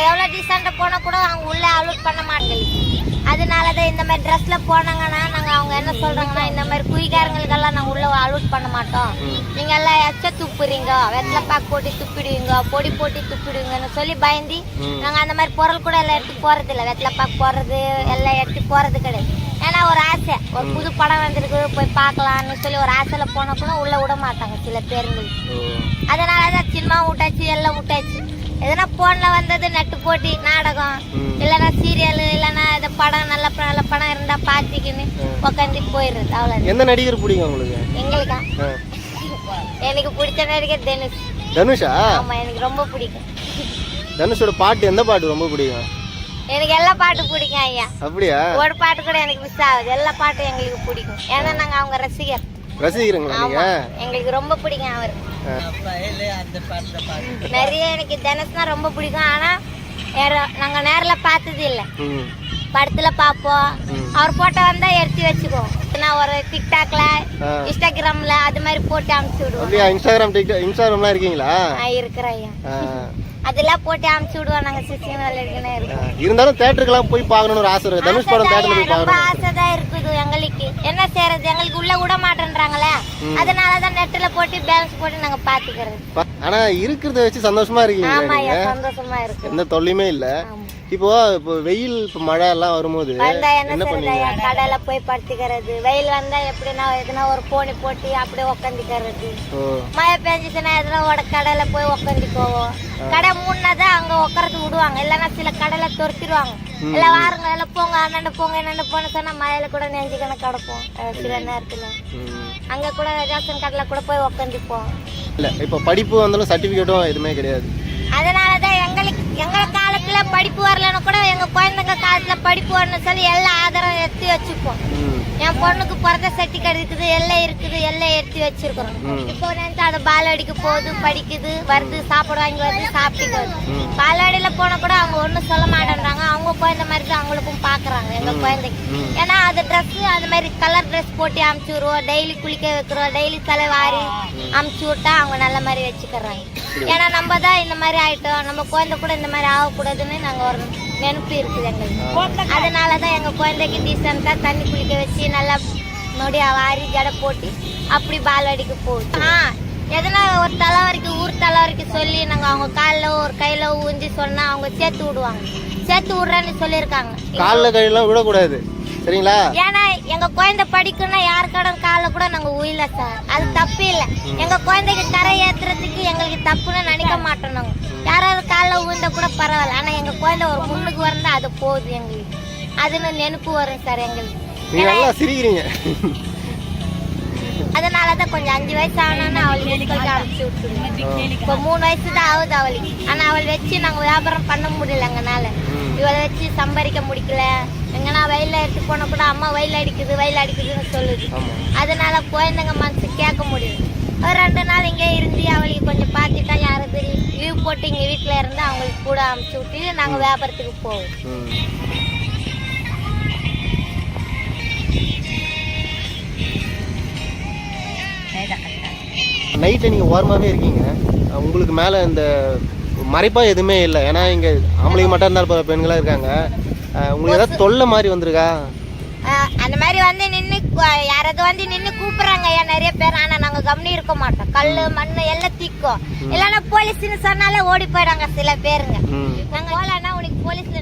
நாங்க எவ்வளவு டீசெண்டா போனா கூட அவங்க உள்ள அலோட் பண்ண மாட்டேங்குது அதனாலதான் இந்த மாதிரி ட்ரெஸ்ல போனாங்கன்னா நாங்க அவங்க என்ன சொல்றாங்கன்னா இந்த மாதிரி குயிக்காரங்களுக்கெல்லாம் நாங்க உள்ள அலோட் பண்ண மாட்டோம். நீங்க எல்லாம் எச்ச துப்புறீங்க வெத்தலை பாக்கு போட்டு துப்பிடுவீங்க பொடி போட்டு துப்பிடுவீங்கன்னு சொல்லி பயந்து நாங்க அந்த மாதிரி பொருள் கூட எல்லாம் எடுத்து போறது இல்ல. வெத்தலை பாக்கு போறது எல்லாம் எடுத்து போறது கிடையாது. ஏன்னா ஒரு ஆசை. ஒரு புது படம் வந்திருக்கு போய் பார்க்கலாம்னு சொல்லி ஒரு ஆசையில போனா கூட உள்ள விட மாட்டாங்க சில பேருங்களுக்கு. அதனாலதான் சினிமா விட்டாச்சு எல்லாம் விட்டாச்சு. எதனா போன்ல வந்தது நட்டு போட்டி நாடகம். இல்லைன்னா சீரியல் இல்லைன்னா இந்த படம் நல்ல நல்ல படம் இருந்தா பாத்திக்கின்னு உட்காந்து போயிடுறது அவ்வளவு எந்த நடிகர் பிடிக்கும் உங்களுக்கு? எங்களுக்கா. எனக்கு பிடிச்ச நடிகர் தனுஷ். தனுஷா? ஆமா எனக்கு ரொம்ப பிடிக்கும். தனுஷோட பாட்டு எந்த பாட்டு ரொம்ப பிடிக்கும்? எனக்கு எல்லா பாட்டு பிடிக்கும் ஐயா. அப்படியா? ஒரு பாட்டு கூட எனக்கு மிஸ் ஆகுது. எல்லா பாட்டும் எங்களுக்கு பிடிக்கும். ஏன்னா நாங்க அவங்க ரசிகர். ரசிக்கிறீங்களா நீங்க? எங்களுக்கு ரொம்ப பிடிக்கும் அவர். நிறைய எனக்கு தனுஷ்னா ரொம்ப பிடிக்கும். ஆனா நாங்க நேர்ல பார்த்தது இல்ல. படத்துல பாப்போம் அவர் போட்டோ வந்தா எடுத்து வச்சுக்குவோம். நான் ஒரு டிக்டாக்ல. இன்ஸ்டாகிராம்ல அது மாதிரி போட்டு அனுப்பிச்சு விடுவோம். இன்ஸ்டாகிராம் டிக்டாக் இன்ஸ்டாகிராம்லாம் இருக்கீங்களா? இருக்கிறேன். அதெல்லாம் போட்டு அனுப்பிச்சு விடுவோம். நாங்க இருக்கணும் ஆ. இருக்கோம். இருந்தாலும் தேட்டருக்குலாம் போய் பார்க்கணும்னு ஒரு ஆசை இருக்கு தனுஷ் படம் போய் ரொம்ப பார்க்கணும் ஆசைதான் இருக்குது எங்களுக்கு. என்ன செய்யறது எங்களுக்கு உள்ள விட மாட்டேன்றாங்களே. அதனாலதான் நெட்ல போட்டு பேலன்ஸ் போட்டு நாங்க பாத்துக்கிறது. ஆனா இருக்கிறத வச்சு சந்தோஷமா ஐயா சந்தோஷமா இருக்கு. எந்த தொல்லையுமே இல்ல. இப்போ இப்போ வெயில் இப்போ மழை எல்லாம் வரும்போது என்ன ஐயா? கடையில போய் படுத்துக்கிறது. வெயில் வந்தா எப்படின்னா எதுனா ஒரு போனி போட்டு அப்படியே உக்காந்துக்கிறது. மழை பெஞ்சிச்சுன்னா எதுனா ஒரு கடையில போய் உக்காந்துக்குவோம். கடை மூணுனாதான் அங்க உட்காரது விடுவாங்க. இல்லைன்னா சில கடையில துரத்திடுவாங்க. இல்ல வாருங்க எல்லாம் போங்க அண்ணாண்டு போங்க என்னண்டு போன சொன்னா மழையில கூட நெஞ்சுக்கணும் கிடப்போம். சில நேரத்துல. அங்க கூட ரேஷன் கடையில கூட போய் உக்காந்துப்போம் இல்ல இப்போ படிப்பு வந்தாலும் சர்டிபிகேட்டும் எதுவுமே கிடையாது அதனாலதான் எங்களுக்கு எங்க காலத்துல படிப்பு வரலன்னு கூட எங்க குழந்தைங்க காலத்துல படிப்பு வரணும்னு சொல்லி எல்லா ஆதாரம் எடுத்து வச்சுப்போம். என் பொண்ணுக்கு பிறந்த சர்டிஃபிகேட் இருக்குது எல்லாம் இருக்குது எல்லாம் எடுத்து வச்சிருக்கிறோம். இப்போ நினைச்சு அதை பாலவாடிக்கு போகுது படிக்குது வருது சாப்பாடு வாங்கி வருது சாப்பிட்டு வருது பாலவாடியில போனா கூட அவங்க ஒண்ணும் சொல்ல மாட்டேன்றாங்க. அவங்க குழந்தை மாதிரி தான் அவங்களுக்கும் பாக்குறாங்க எங்க குழந்தைக்கு. ஏன்னா அது ட்ரெஸ் அந்த மாதிரி கலர் ட்ரெஸ் போட்டு அமுச்சு விடுவோம். டெய்லி குளிக்க வைக்கிறோம் டெய்லி தலை வாரி அமுச்சு விட்டா அவங்க நல்ல மாதிரி வச்சுக்கிறாங்க. ஏன்னா நம்ம தான் இந்த மாதிரி ஆயிட்டோம். நம்ம குழந்தை கூட இந்த மாதிரி ஆகக்கூடாதுன்னு நாங்க ஒரு நினைப்பு இருக்குது எங்களுக்கு. அதனாலதான் எங்க குழந்தைக்கு டீசெண்டா தண்ணி குளிக்க வச்சு நல்லா நொடியா வாரி ஜடை போட்டு அப்படி பால்வாடிக்கு போகுது ஆ எதனா ஒரு தலைவரிக்கு ஊர் தலைவரிக்கு சொல்லி நாங்க அவங்க காலில் ஒரு கையில ஊஞ்சி சொன்னா அவங்க சேர்த்து விடுவாங்க. சேர்த்து விடுறேன்னு சொல்லியிருக்காங்க. காலில் கையெல்லாம் விடக்கூடாது. சரிங்களா? ஏன்னா எங்க குழந்தை படிக்கணும்னா யார் கடன் காலில் கூட நாங்க உயில சார். அது தப்பு இல்ல. எங்க குழந்தைக்கு கரை ஏத்துறதுக்கு எங்களுக்கு தப்புன்னு நினைக்க மாட்டோம் நாங்க. யாராவது காலில் ஊழ்ந்த கூட பரவாயில்ல. ஆனா எங்க குழந்தை ஒரு முன்னுக்கு வரந்தா அது போகுது எங்களுக்கு. அதுன்னு நினைப்பு வரும் சார் எங்களுக்கு. நல்லா சிரிக்கிறீங்க. அதனாலதான் கொஞ்சம் அஞ்சு வயசு ஆனோன்னு அவளுக்கு ஸ்கூலுக்கு அனுப்பிச்சு விட்டுருவோம் இப்போ மூணு வயசு தான் ஆகுது அவளுக்கு. ஆனா அவள் வச்சு நாங்க வியாபாரம் பண்ண முடியல எங்கனால. இவளை வச்சு சம்பாதிக்க முடிக்கல. எங்கன்னா வயல்ல எடுத்து போனா கூட அம்மா வயல் அடிக்குது வயல் அடிக்குதுன்னு சொல்லுது. அதனால குழந்தைங்க மனசு கேட்க முடியும் ஒரு ரெண்டு நாள் இங்கே இருந்து அவளுக்கு கொஞ்சம் பார்த்துட்டா யாரும் தெரியும் லீவ் போட்டு இங்க வீட்டுல இருந்து அவங்களுக்கு கூட அமுச்சு விட்டு நாங்க வியாபாரத்துக்கு போவோம். நைட்டில் நீங்கள் ஓரமாகவே இருக்கீங்க. உங்களுக்கு மேலே இந்த மறைப்பா எதுவுமே இல்லை. ஏன்னா இங்கே ஆம்பளைங்க மட்டும் இருந்தால் பெண்களாக இருக்காங்க. உங்களுக்கு ஏதாவது தொல்லை மாதிரி வந்திருக்கா? அந்த மாதிரி வந்து நின்று யாராவது வந்து நின்று கூப்பிடுறாங்க. ஐயா நிறைய பேர். ஆனா கவனி இருக்க மாட்டோம். கல்லு மண்ணு எல்லாம் திக்கும். இல்லைன்னா போலீஸ்னு சொன்னாலே ஓடி போயிடாங்க சில பேருங்க. நாங்க போலன்னா உனக்கு போலீஸ்ல